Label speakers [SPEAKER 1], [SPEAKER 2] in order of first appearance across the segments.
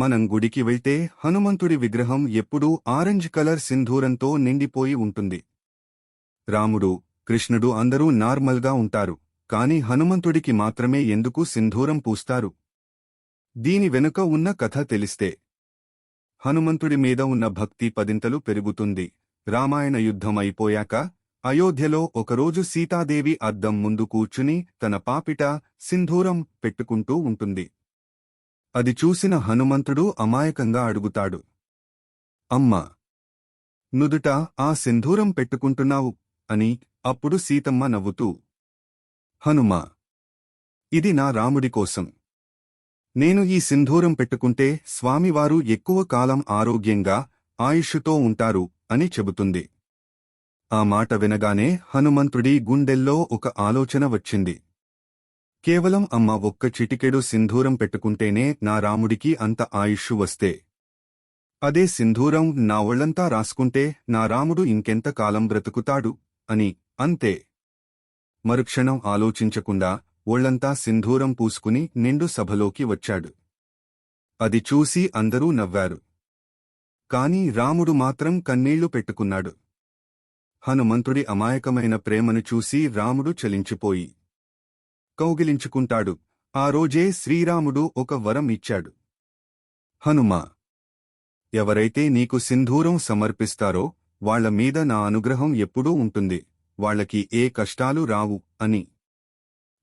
[SPEAKER 1] మనం గుడికి వెళ్తే హనుమంతుడి విగ్రహం ఎప్పుడూ ఆరెంజ్ కలర్ సింధూరంతో నిండిపోయి ఉంటుంది. రాముడు కృష్ణుడు అందరూ నార్మల్గా ఉంటారు కాని హనుమంతుడికి మాత్రమే ఎందుకు సింధూరం పూస్తారు? దీని వెనుక ఉన్న కథ తెలిస్తే. హనుమంతుడి మీద ఉన్న భక్తి పదింతలు పెరుగుతుంది. రామాయణ యుద్ధం అయిపోయాక అయోధ్యలో ఒకరోజు సీతాదేవి అద్దం ముందు కూర్చుని తన పాపిట సింధూరం పెట్టుకుంటూ ఉంటుంది. అది చూసిన హనుమంతుడు అమాయకంగా అడుగుతాడు. అమ్మా! నుదుట ఆ సింధూరం పెట్టుకుంటున్నావు! అని అప్పుడు సీతమ్మ నవ్వుతూ. హనుమా! ఇది నా రాముడి కోసం. నేను ఈ సింధూరం పెట్టుకుంటే స్వామివారు ఎక్కువ కాలం ఆరోగ్యంగా ఆయుష్షుతో ఉంటారు అని చెబుతుంది. ఆ మాట వినగానే హనుమంతుడి గుండెల్లో ఒక ఆలోచన వచ్చింది. కేవలం అమ్మ ఒక్క చిటికెడు సింధూరం పెట్టుకుంటేనే నా రాముడికి అంత ఆయుష్షు వస్తే. అదే సింధూరం నా ఒళ్ళంతా రాసుకుంటే నా రాముడు ఇంకెంత కాలం బ్రతుకుతాడు? అని అంతే. మరుక్షణం ఆలోచించకుండా ఒళ్ళంతా సింధూరం పూసుకుని నిండు సభలోకి వచ్చాడు. అది చూసి అందరూ నవ్వారు. కాని రాముడు మాత్రం కన్నీళ్ళు పెట్టుకున్నాడు. హనుమంతుడి అమాయకమైన ప్రేమను చూసి రాముడు చలించిపోయి కౌగిలించుకుంటాడు. ఆ రోజే శ్రీరాముడు ఒక వరం ఇచ్చాడు. హనుమా ఎవరైతే నీకు సింధూరం సమర్పిస్తారో వాళ్ళ మీద నా అనుగ్రహం ఎప్పుడూ ఉంటుంది. వాళ్ళకి ఏ కష్టాలు రావు అని.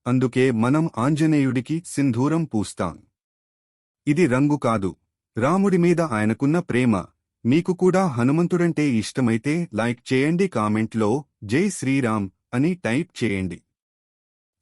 [SPEAKER 1] అందుకే మనం ఆంజనేయుడికి సింధూరం పూస్తాం. ఇది రంగు కాదు. రాముడి మీద ఆయనకున్న ప్రేమ. మీకు కూడా హనుమంతుడంటే ఇష్టమైతే లైక్ చేయండి కామెంట్లో జై శ్రీరామ్ అని టైప్ చేయండి.